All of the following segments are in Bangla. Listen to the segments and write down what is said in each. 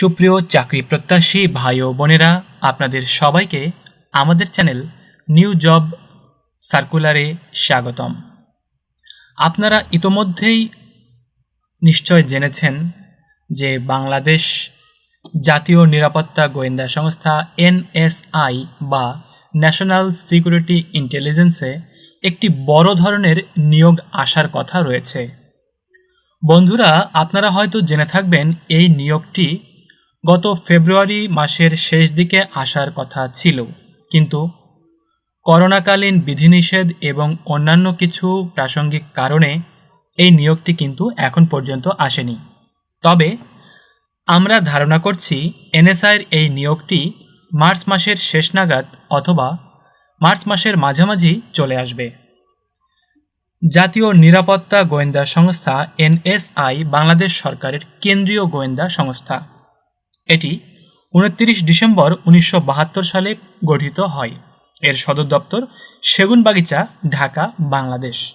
সুপ্রিয় চাকরি প্রত্যাশী ভাই ও বোনেরা, আপনাদের সবাইকে আমাদের চ্যানেল নিউ জব সার্কুলারে স্বাগতম। আপনারা ইতোমধ্যেই নিশ্চয় জেনেছেন যে বাংলাদেশ জাতীয় নিরাপত্তা গোয়েন্দা সংস্থা এনএসআই বা ন্যাশনাল সিকিউরিটি ইন্টেলিজেন্সে একটি বড় ধরনের নিয়োগ আসার কথা রয়েছে। বন্ধুরা, আপনারা হয়তো জেনে থাকবেন এই নিয়োগটি গত ফেব্রুয়ারি মাসের শেষ দিকে আসার কথা ছিল। কিন্তু করোনাকালীন বিধিনিষেধ এবং অন্যান্য কিছু প্রাসঙ্গিক কারণে এই নিয়োগটি কিন্তু এখন পর্যন্ত আসেনি। তবে আমরা ধারণা করছি এনএসআইয়ের এই নিয়োগটি মার্চ মাসের শেষ নাগাদ অথবা মার্চ মাসের মাঝামাঝি চলে আসবে। জাতীয় নিরাপত্তা গোয়েন্দা সংস্থা এনএসআই বাংলাদেশ সরকারের কেন্দ্রীয় গোয়েন্দা সংস্থা। এটি উনত্রিশ ডিসেম্বর উনিশশো বাহাত্তর সালে গঠিত হয়। এর সদর দপ্তর সেগুনবাগিচা, ঢাকা, বাংলাদেশ।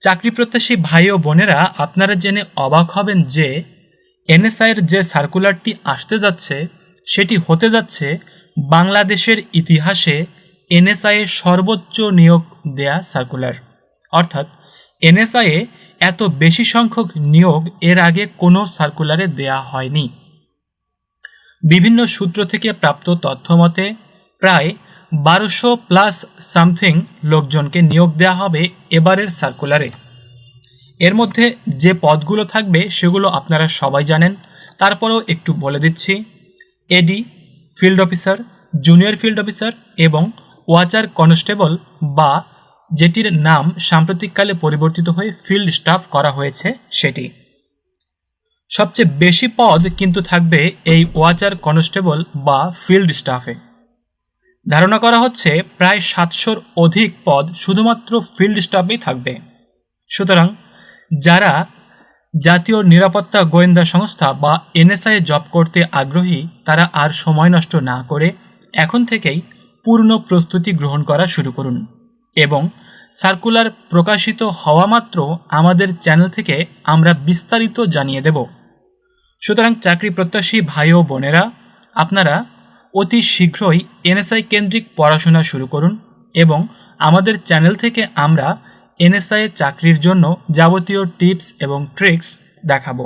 চাকরি প্রত্যাশী ভাই ও বোনেরা, আপনারা জেনে অবাক হবেন যে এনএসআইয়ের যে সার্কুলারটি আসতে যাচ্ছে, সেটি হতে যাচ্ছে বাংলাদেশের ইতিহাসে এনএসআইয়ে সর্বোচ্চ নিয়োগ দেয়া সার্কুলার। অর্থাৎ এনএসআইয়ে এত বেশি সংখ্যক নিয়োগ এর আগে কোনো সার্কুলারে দেয়া হয়নি। বিভিন্ন সূত্র থেকে প্রাপ্ত তথ্য মতে, প্রায় বারোশো প্লাস সামথিং লোকজনকে নিয়োগ দেওয়া হবে এবারের সার্কুলারে। এর মধ্যে যে পদগুলো থাকবে সেগুলো আপনারা সবাই জানেন। তারপরেও একটু বলে দিচ্ছি। A D field officer junior field officer এবং ওয়াচার কনস্টেবল বা যেটির নাম সাম্প্রতিককালে পরিবর্তিত হয়ে ফিল্ড স্টাফ করা হয়েছে সেটি। সবচেয়ে বেশি পদ কিন্তু থাকবে এই ওয়াচার কনস্টেবল বা ফিল্ড স্টাফে। ধারণা করা হচ্ছে প্রায় সাতশোর অধিক পদ শুধুমাত্র ফিল্ড স্টাফেই থাকবে। সুতরাং যারা জাতীয় নিরাপত্তা গোয়েন্দা সংস্থা বা এনএসআই জব করতে আগ্রহী, তারা আর সময় নষ্ট না করে এখন থেকেই পূর্ণ প্রস্তুতি গ্রহণ করা শুরু করুন এবং সার্কুলার প্রকাশিত হওয়া মাত্র আমাদের চ্যানেল থেকে আমরা বিস্তারিত জানিয়ে দেব। সুতরাং চাকরি প্রত্যাশী ভাই ও বোনেরা, আপনারা অতি শীঘ্রই এনএসআই কেন্দ্রিক পড়াশোনা শুরু করুন এবং আমাদের চ্যানেল থেকে আমরা এনএসআই চাকরির জন্য যাবতীয় টিপস এবং ট্রিক্স দেখাবো।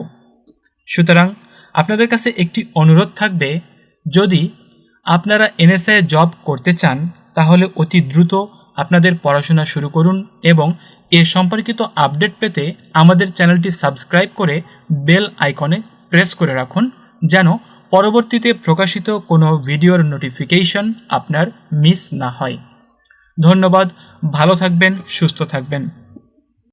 সুতরাং আপনাদের কাছে একটি অনুরোধ থাকবে, যদি আপনারা এনএসআই জব করতে চান, তাহলে অতি দ্রুত আপনাদের পড়াশোনা শুরু করুন এবং এ সম্পর্কিত আপডেট পেতে আমাদের চ্যানেলটি সাবস্ক্রাইব করে বেল আইকনে প্রেস করে রাখুন যেন পরবর্তীতে প্রকাশিত কোনো ভিডিওর নোটিফিকেশন আপনার মিস না হয়। ধন্যবাদ, ভালো থাকবেন, সুস্থ থাকবেন।